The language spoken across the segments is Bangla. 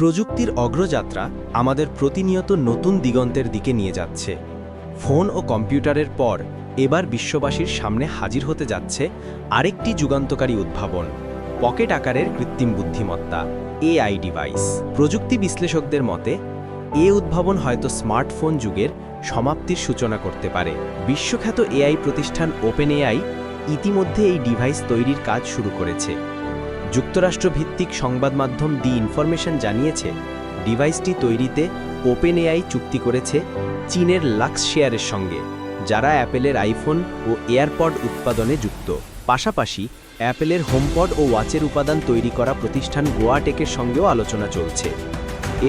প্রযুক্তির অগ্রযাত্রা আমাদের প্রতিনিয়ত নতুন দিগন্তের দিকে নিয়ে যাচ্ছে। ফোন ও কম্পিউটারের পর এবার বিশ্ববাসীর সামনে হাজির হতে যাচ্ছে আরেকটি যুগান্তকারী উদ্ভাবন, পকেট আকারের কৃত্রিম বুদ্ধিমত্তা, এআই ডিভাইস। প্রযুক্তি বিশ্লেষকদের মতে, এ উদ্ভাবন হয়তো স্মার্টফোন যুগের সমাপ্তির সূচনা করতে পারে। বিশ্বখ্যাত এআই প্রতিষ্ঠান ওপেন এআই ইতিমধ্যে এই ডিভাইস তৈরির কাজ শুরু করেছে। যুক্তরাষ্ট্রভিত্তিক সংবাদ মাধ্যম দি ইনফরমেশন জানিয়েছে, ডিভাইসটি তৈরিতে ওপেন এআই চুক্তি করেছে চীনের লাক্স শেয়ারের সঙ্গে, যারা অ্যাপেলের আইফোন ও এয়ারপড উৎপাদনে যুক্ত। পাশাপাশি, অ্যাপেলের হোমপড ও ওয়াচের উপাদান তৈরি করা প্রতিষ্ঠান গোয়াটেকের সঙ্গেও আলোচনা চলছে।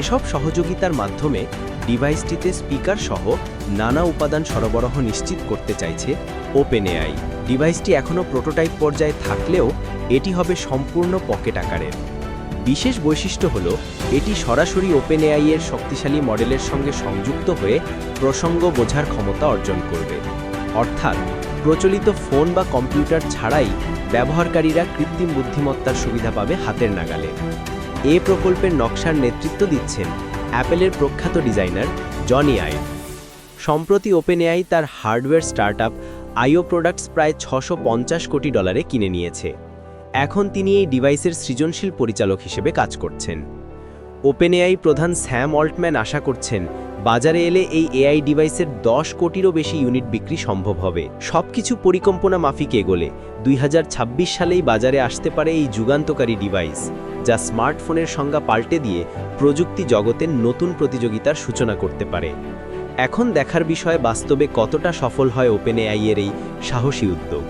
এসব সহযোগিতার মাধ্যমে ডিভাইসটিতে স্পিকার সহ নানা উপাদান সরবরাহ নিশ্চিত করতে চাইছে ওপেন এআই ডিভাইসটি এখনও প্রোটোটাইপ পর্যায়ে থাকলেও এটি হবে সম্পূর্ণ পকেট আকারের। বিশেষ বৈশিষ্ট্য হল, এটি সরাসরি ওপেন এআই এর শক্তিশালী মডেলের সঙ্গে সংযুক্ত হয়ে প্রসঙ্গ বোঝার ক্ষমতা অর্জন করবে। অর্থাৎ, প্রচলিত ফোন বা কম্পিউটার ছাড়াই ব্যবহারকারীরা কৃত্রিম বুদ্ধিমত্তার সুবিধা পাবে হাতের নাগালে। এ প্রকল্পের নকশার নেতৃত্ব দিচ্ছেন অ্যাপেলের প্রখ্যাত ডিজাইনার জনি আইভ সম্প্রতি ওপেন এআই তার হার্ডওয়্যার স্টার্টআপ আইও প্রোডাক্টস প্রায় ছশো কোটি ডলারে কিনে নিয়েছে। এখন তিনি এই ডিভাইসের সৃজনশীল পরিচালক হিসেবে কাজ করছেন। ওপেন এআই প্রধান স্যাম অল্টম্যান আশা করছেন, বাজারে এলে এই এআই ডিভাইসের দশ কোটিরও বেশি ইউনিট বিক্রি সম্ভব হবে। সবকিছু পরিকল্পনা মাফিক এগোলে দুই হাজার ছাব্বিশ সালেই বাজারে আসতে পারে এই যুগান্তকারী ডিভাইস, যা স্মার্টফোনের সংজ্ঞা পাল্টে দিয়ে প্রযুক্তি জগতের নতুন প্রতিযোগিতার সূচনা করতে পারে। এখন দেখার বিষয় বাস্তবে কতটা সফল হয় ওপেন এআই এর এই সাহসী উদ্যোগ।